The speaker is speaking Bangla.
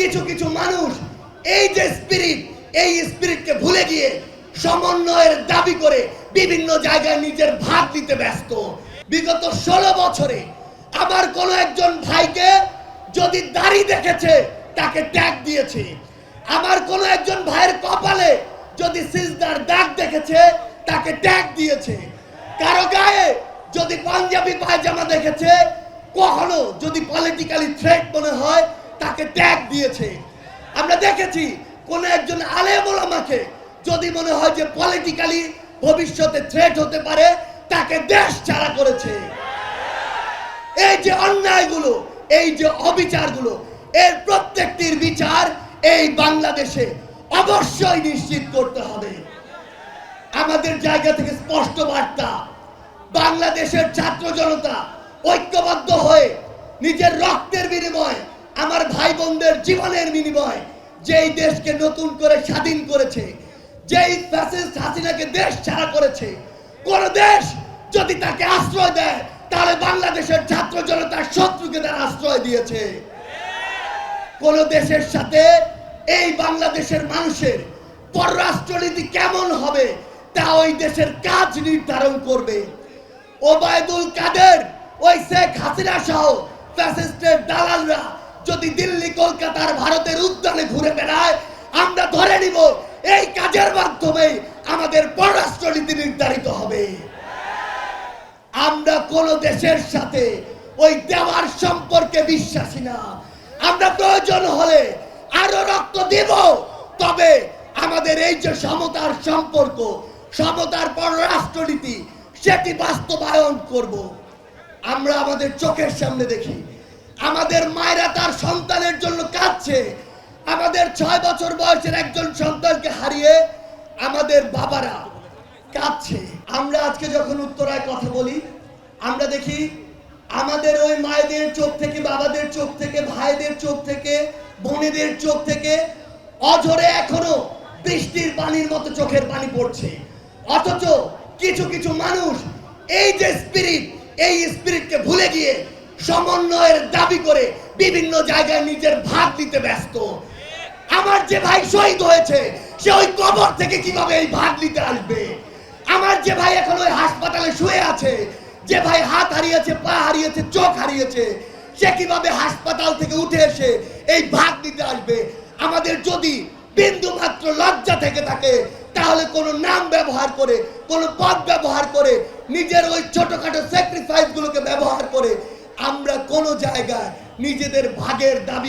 কিছু কিছু মানুষ এই যে স্পিরিট এই স্পিরিটকে ভুলে গিয়ে সমন্বয়ের দাবি করে বিভিন্ন জায়গায় নিজের ভাগ দিতে ব্যস্ত। বিগত ষোলো বছরে আমার কোনো একজন ভাইকে যদি দাড়ি দেখেছে, তাকে ট্যাগ দিয়েছে। আমার কোনো একজন ভাইয়ের কপালে যদি সিজদার দাগ দেখেছে, তাকে ট্যাগ দিয়েছে। কারও গায়ে যদি পাঞ্জাবি পায়জামা দেখেছে, কখনো যদি পলিটিক্যালি থ্রেট মনে হয় তাকে ট্যাগ দিয়েছে। আমরা দেখেছি কোন একজন আলেম ওলামাকে যদি মনে হয় যে পলিটিক্যালি ভবিষ্যতে থ্রেট হতে পারে, তাকে দেশ ছাড়া করেছে। এই যে অন্যায়গুলো, এই যে অবিচারগুলো, এর প্রত্যেকটির বিচার এই বাংলাদেশে অবশ্যই নিশ্চিত করতে হবে। আমাদের জায়গা থেকে স্পষ্ট বার্তা, বাংলাদেশের ছাত্র জনতা ঐক্যবদ্ধ হয়ে নিজের রক্তের বিনিময় আমার ভাই বোনদের জীবনের বিনিময়, যেই দেশকে নতুন করে স্বাধীন করেছে, যেই ফ্যাসিস্ট হাসিনাকে দেশ ছাড়া করেছে, কোন দেশ যদি তাকে আশ্রয় দেয়, তাহলে বাংলাদেশের ছাত্র জনতার শত্রুকে তারা আশ্রয় দিয়েছে। কোন দেশের সাথে এই বাংলাদেশের মানুষের পররাষ্ট্রনীতি কেমন হবে, তা ওই দেশের কাজ নির্ধারণ করবে। ওবায়দুল কাদের, ওই শেখ হাসিনা সহ ফ্যাসিস্টের দালালরা যদি দিল্লি, কলকাতার ভারতের উদ্যানে ঘুরে বেড়ায়, আমরা ধরে নিব এই কাজের মাধ্যমে আমাদের পররাষ্ট্রনীতি নির্ধারিত হবে। আমরা কোন দেশের সাথে ওই দেওয়ার সম্পর্কে বিশ্বাসী না। আমরা প্রয়োজন হলে আরও রক্ত দিব, তবে আমাদের এই যে সমতার সম্পর্ক, সমতার পররাষ্ট্রনীতি, সেটি বাস্তবায়ন করব। আমরা আমাদের চোখের সামনে দেখি। আমাদের মায়েরা তার সন্তানের জন্য কাঁদছে। আমাদের ছয় বছর বয়সের একজন সন্তানকে হারিয়ে আমাদের বাবারা কাঁদছে। আমরা আজকে যখন উত্তরায় কথা বলি, আমরা দেখি আমাদের ওই মায়েদের চোখ থেকে, বাবাদের চোখ থেকে, ভাইদের চোখ থেকে, বোনেদের চোখ থেকে অঝরে এখনও বৃষ্টির পানির মতো চোখের পানি পড়ছে। অথচ কিছু কিছু মানুষ এই যে স্পিরিট এই স্পিরিটকে ভুলে গিয়ে সমন্বয়ের দাবি করে বিভিন্ন জায়গায় নিজের ভাগ দিতে ব্যস্ত। আমার যে ভাই শহীদ হয়েছে, সে ওই কবর থেকে কীভাবে এই ভাগ নিতে আসবে? আমার যে ভাই এখন ওই হাসপাতালে শুয়ে আছে, যে ভাই হাত হারিয়েছে, পা হারিয়েছে, চোখ হারিয়েছে, সে কীভাবে হাসপাতাল থেকে উঠে এসে এই ভাগ নিতে আসবে? আমাদের যদি বিন্দু মাত্র লজ্জা থেকে থাকে, তাহলে কোনো নাম ব্যবহার করে, কোনো পদ ব্যবহার করে, নিজের ওই ছোটখাটো স্যাক্রিফাইস গুলোকে ব্যবহার করে কোনো জায়গায় নিজেদের ভাগের দাবি